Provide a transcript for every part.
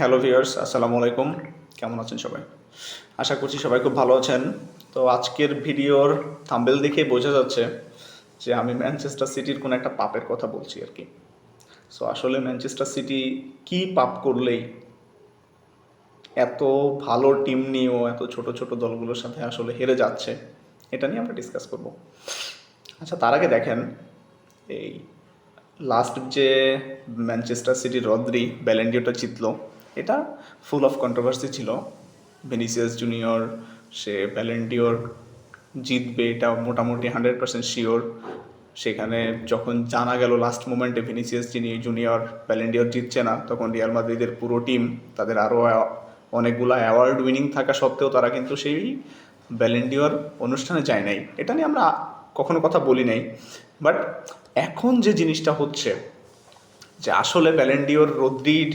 Hello viewers আসসালামু আলাইকুম কেমন আছেন সবাই? আশা করছি সবাই খুব ভালো আছেন। তো আজকের ভিডিওর থাম্বেল দেখে বোঝা যাচ্ছে যে আমি ম্যানচেস্টার সিটির কোনো একটা পাপের কথা বলছি আর কি। সো আসলে ম্যানচেস্টার সিটি কি পাপ করলেই এত ভালো টিম নিয়েও এত ছোট ছোট দলগুলোর সাথে আসলে হেরে যাচ্ছে, এটা নিয়ে আমরা ডিসকাস করব। আচ্ছা তার আগে দেখেন, এই লাস্ট যে ম্যানচেস্টার সিটি রদ্রি ব্যালেন্ডিওটা জিতলো এটা ফুল অফ কন্ট্রোভার্সি ছিল। ভেনিসিয়াস জুনিয়র সে ব্যালেন্ডিওর জিতবে এটা মোটামুটি হান্ড্রেড পার্সেন্ট শিওর সেখানে যখন জানা গেল লাস্ট মোমেন্টে ভিনিসিয়াস যিনি জুনিয়র ব্যালেন্ডিওর জিতছে না, তখন রিয়াল মাদ্রিদের পুরো টিম তাদের আরও অনেকগুলো অ্যাওয়ার্ড উইনিং থাকা সত্ত্বেও তারা কিন্তু সেই ব্যালেন্ডিওর অনুষ্ঠানে যায় নাই। এটা নিয়ে আমরা কখনো কথা বলি নাই। বাট এখন যে জিনিসটা হচ্ছে, যে আসলে ব্যালেন্ডিওর রদ্রির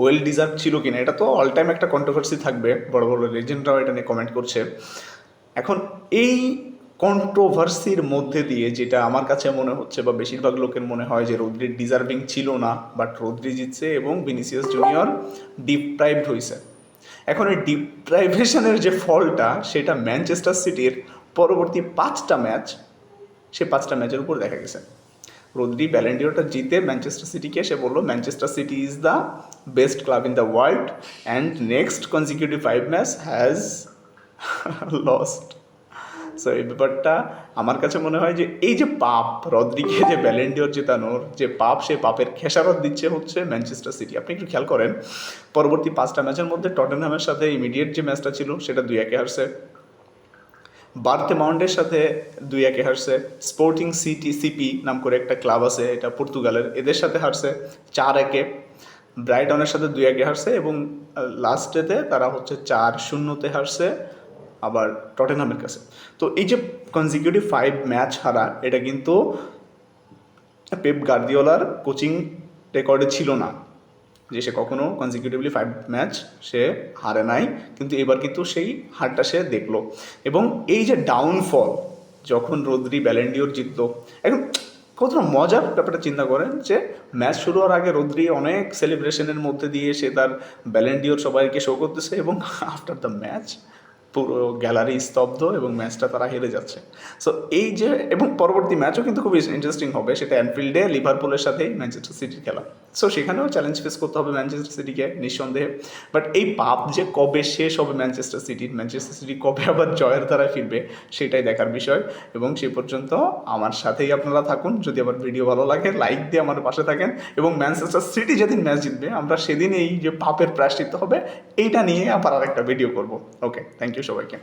ওয়েল ডিজার্ভ ছিল কিনা, এটা তো অল টাইম একটা কন্ট্রোভার্সি থাকবে, বড় বড় লেজেন্ডরাও এটা নিয়ে কমেন্ট করছে। এখন এই কন্ট্রোভার্সির মধ্যে দিয়ে যেটা আমার কাছে মনে হচ্ছে বা বেশিরভাগ লোকের মনে হয় যে রদ্রির ডিজার্ভিং ছিল না বাট রদ্রি জিতছে এবং ভিনিসিয়াস জুনিয়র ডিপ্রাইভড হয়েছে এখন এই ডিপ্রাইভেশনের যে ফলটা, সেটা ম্যানচেস্টার সিটির পরবর্তী পাঁচটা ম্যাচ, সে পাঁচটা ম্যাচের উপর দেখা গেছে। রোদ্রি ব্যালেন্ডিওটা জিতে ম্যানচেস্টার সিটিকে সে বলল Manchester City is the best club in the world and next consecutive five match has lost so এই ব্যাপারটা আমার কাছে মনে হয় যে, এই যে পাপ রদ্রিকে যে ব্যালেন্ডিওর জেতানোর যে পাপ, সে পাপের খেসারত দিচ্ছে হচ্ছে ম্যানচেস্টার সিটি আপনি একটু খেয়াল করেন, পরবর্তী পাঁচটা ম্যাচের মধ্যে টটেনহামের সাথে ইমিডিয়েট যে ম্যাচটা ছিল, সেটা দুই একে হারছে। বার্থে মাউন্টের সাথে দুই একে হারছে। স্পোর্টিং সিটি সিপি নাম করে একটা ক্লাব আছে, এটা পর্তুগালের। এদের সাথে হারছে চার একে। ব্রাইটনের সাথে দুই একে হারছে এবং লাস্টেতে তারা হচ্ছে চার শূন্যতে হারছে, আবার টটেনহামের কাছে। তো এই যে কনজিকিউটিভ ফাইভ ম্যাচ হারা, এটা কিন্তু পেপ গার্দিওলার কোচিং রেকর্ডে ছিল না। যে সে কখনো কনজিকিউটিভলি ফাইভ ম্যাচ সে হারে নাই, কিন্তু এবার কিন্তু সেই হারটা সে দেখল। এবং এই যে ডাউনফল যখন রোদ্রি ব্যালেন্ডিওর জিতলো এখন কতটা মজার ব্যাপারটা চিন্তা করেন যে ম্যাচ শুরু হওয়ার আগে রোদ্রি অনেক সেলিব্রেশনের মধ্যে দিয়ে সে তার ব্যালেন্ডিওর সবাইকে শো করতেছে এবং আফটার দ্য ম্যাচ পুরো গ্যালারি স্তব্ধ এবং ম্যাচটা তারা হেরে যাচ্ছে। সো এই যে, এবং পরবর্তী ম্যাচও কিন্তু খুব ইন্টারেস্টিং হবে। সেটা অ্যানফিল্ডে লিভারপুলের সাথেই ম্যানচেস্টার সিটির খেলা। সো সেখানেও চ্যালেঞ্জ ফেস করতে হবে ম্যানচেস্টার সিটিকে নিঃসন্দেহে। বাট এই পাপ যে কবে শেষ হবে ম্যানচেস্টার সিটির ম্যানচেস্টার সিটি কবে আবার জয়ের দ্বারায় ফিরবে, সেটাই দেখার বিষয়। এবং সেই পর্যন্ত আমার সাথেই আপনারা থাকুন। যদি আমার ভিডিও ভালো লাগে লাইক দিয়ে আমার পাশে থাকেন। এবং ম্যানচেস্টার সিটি যেদিন ম্যাচ জিতবে, আমরা সেদিন এই যে পাপের প্রায়শ্চিত্ত হবে, এইটা নিয়ে আবার আরেকটা ভিডিও করব। ওকে থ্যাংক ইউ সবাইকে